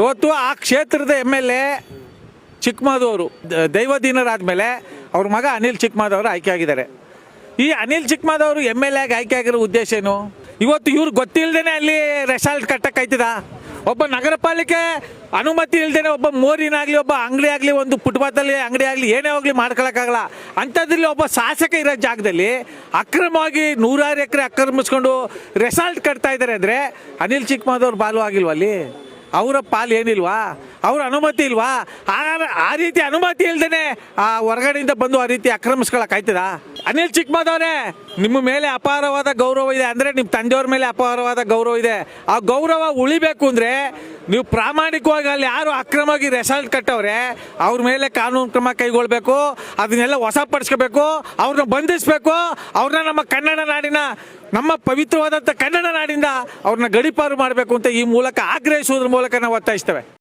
ಇವತ್ತು ಆ ಕ್ಷೇತ್ರದ ಎಂ ಎಲ್ ಎ ಚಿಕ್ಕಮಾದವರು ದೈವದೀನರಾದ್ಮೇಲೆ ಅವ್ರ ಮಗ ಅನಿಲ್ ಚಿಕ್ಕಮಾದವರು ಆಯ್ಕೆ ಆಗಿದ್ದಾರೆ. ಈ ಅನಿಲ್ ಚಿಕ್ಕಮಾದವರು ಎಂ ಎಲ್ ಎಗೆ ಆಯ್ಕೆ ಆಗಿರೋ ಉದ್ದೇಶ ಏನು? ಇವತ್ತು ಇವ್ರು ಗೊತ್ತಿಲ್ಲದೇನೆ ಅಲ್ಲಿ ರೆಸಾರ್ಟ್ ಕಟ್ಟಕ್ಕಾಯ್ತದ ಒಬ್ಬ ನಗರ ಪಾಲಿಕೆ ಅನುಮತಿ ಇಲ್ದೇನೆ ಒಬ್ಬ ಮೋರಿನಾಗ್ಲಿ ಒಬ್ಬ ಅಂಗಡಿ ಆಗಲಿ, ಒಂದು ಫುಟ್ಪಾತಲ್ಲಿ ಅಂಗಡಿ ಆಗಲಿ, ಏನೇ ಹೋಗ್ಲಿ ಮಾಡ್ಕೊಳಕ್ಕಾಗಲ್ಲ. ಅಂಥದ್ರಲ್ಲಿ ಒಬ್ಬ ಶಾಸಕ ಇರೋ ಜಾಗದಲ್ಲಿ ಅಕ್ರಮವಾಗಿ ನೂರಾರು ಎಕರೆ ಆಕ್ರಮಿಸ್ಕೊಂಡು ರೆಸಾರ್ಟ್ ಕಟ್ತಾ ಇದ್ದಾರೆ ಅಂದರೆ ಅನಿಲ್ ಚಿಕ್ಕಮಾದವ್ರು ಬಾಲು ಆಗಿಲ್ವಾ ಅಲ್ಲಿ? ಅವರ ಪಾಲು ಏನಿಲ್ವಾ? ಅವ್ರ ಅನುಮತಿ ಇಲ್ವಾ? ಆ ರೀತಿ ಅನುಮತಿ ಇಲ್ದೇನೆ ಆ ಹೊರಗಡೆಯಿಂದ ಬಂದು ಆ ರೀತಿ ಆಕ್ರಮಿಸ್ಕೊಳಕ್ಕಾಯ್ತದ ಅನಿಲ್ ಚಿಕ್ಕಮದವರೇ, ನಿಮ್ಮ ಮೇಲೆ ಅಪಾರವಾದ ಗೌರವ ಇದೆ ಅಂದರೆ ನಿಮ್ಮ ತಂದೆಯವ್ರ ಮೇಲೆ ಅಪಾರವಾದ ಗೌರವ ಇದೆ. ಆ ಗೌರವ ಉಳಿಬೇಕು ಅಂದರೆ ನೀವು ಪ್ರಾಮಾಣಿಕವಾಗಿ ಅಲ್ಲಿ ಯಾರು ಅಕ್ರಮವಾಗಿ ರೆಸಾರ್ಟ್ ಕಟ್ಟವ್ರೆ, ಅವ್ರ ಮೇಲೆ ಕಾನೂನು ಕ್ರಮ ಕೈಗೊಳ್ಬೇಕು, ಅದನ್ನೆಲ್ಲ ವಶಪಡಿಸ್ಕೋಬೇಕು, ಅವ್ರನ್ನ ಬಂಧಿಸಬೇಕು, ಅವ್ರನ್ನ ನಮ್ಮ ಕನ್ನಡ ನಾಡಿನ ನಮ್ಮ ಪವಿತ್ರವಾದಂಥ ಕನ್ನಡ ನಾಡಿಂದ ಅವ್ರನ್ನ ಗಡಿಪಾರು ಮಾಡಬೇಕು ಅಂತ ಈ ಮೂಲಕ ಆಗ್ರಹಿಸುವುದ್ರ ಮೂಲಕ ನಾವು ಒತ್ತಾಯಿಸ್ತೇವೆ.